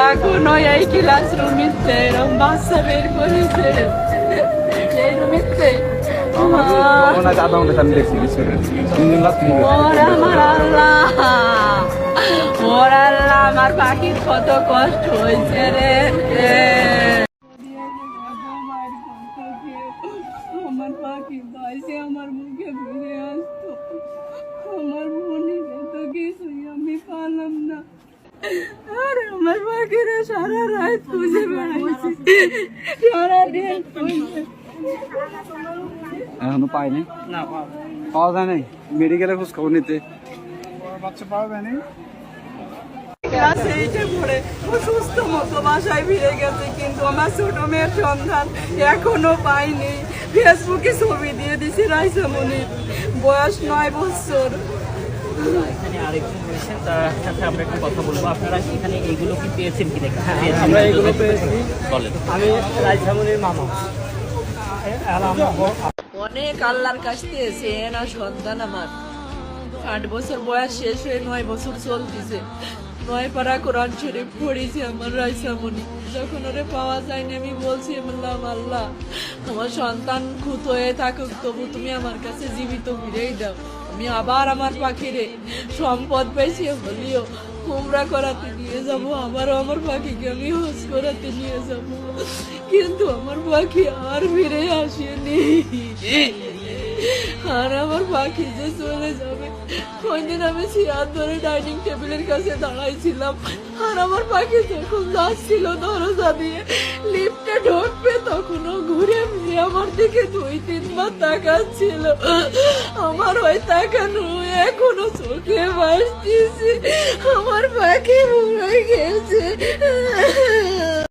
এখনও এই ক্লাস রুমিতে এরম বাচ্চা বের করেছে এই রুমিতে ওনাকে আধা ঘণ্টা আমি দেখছি ওর আমার আল্লাহ ওর আল্লাহ আমার পাখির কত কষ্ট হয়েছে রে। আমার পাখি পাইছে আমার মুখে আমার মনে তো কিছুই আমি পালাম না। আমার পাখিরা সারা রাত খুঁজে বেড়াইছি সারা দিন খুঁজে এখনও পাইনি? না পাওয়া যায় নাই? মেডিকেলে খোঁজ খবর নিতে বাচ্চা পাওয়া যায়নি ক্লাস এইটে পড়ে ও সুস্থ মতো বাসায় ফিরে গেছে কিন্তু আমার ছোট মেয়ের সন্ধান এখনও পাইনি। ফেসবুকে ছবি দিয়ে দিছি রাইসামনির বয়স নয় বছর। এখানে আরেকজন রয়েছেন তার সাথে আমরা একটু কথা বলব। আপনারা এখানে এগুলো কি পেয়েছেন কি দেখেন? আমরা এগুলো পেয়েছি। বলেন। আমি রাজধামনির মামা। আর আমার বড়- অনেক আল্লাহর কাছ দিয়েছে না সন্তান আমার। আট বছর বয়স শেষ হয়ে নয় বছর চলতেছে। নয় পাড়া কোরআন শরীফ পড়েছি আমার রাইসামণি যখন ওরে পাওয়া যায়নি আমি বলছি বললাম আল্লাহ আমার সন্তান খুত হয়ে থাকুক তবু তুমি আমার কাছে জীবিত ফিরেই দাও। আমি আবার আমার পাখিরে সম্পদ পেয়েছি, হলিও কুমড়া করাতে নিয়ে যাব, আবারও আমার পাখিকে আমি হোস করাতে নিয়ে যাব। কিন্তু আমার পাখি আর ফিরে আসেনি। আর আমার পাখি যে চলে যাবে ওই আমি চেয়ার ধরে ডাইনিং টেবিলের কাছে দাঁড়াইছিলাম। আর আমার পাখি যখন যাচ্ছিল দরজা দিয়ে লিফটে ঢুকবে তখনও আমার দিকে দুই, তিনবার তাকাচ্ছিল। আমার ওই তাকানো এখনও চোখে ভাসতেছে। আমার পাখি মরে গেছে।